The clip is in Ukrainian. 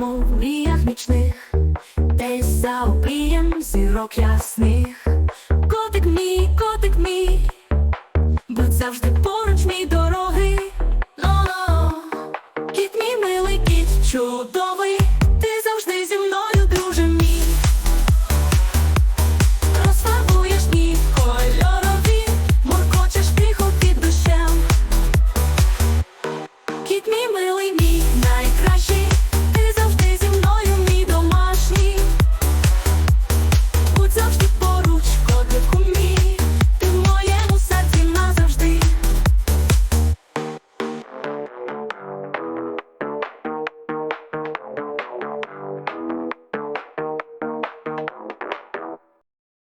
гуляємо в мріях нічних, десь за обрієм зірок ясних. Котик мій, котик мій,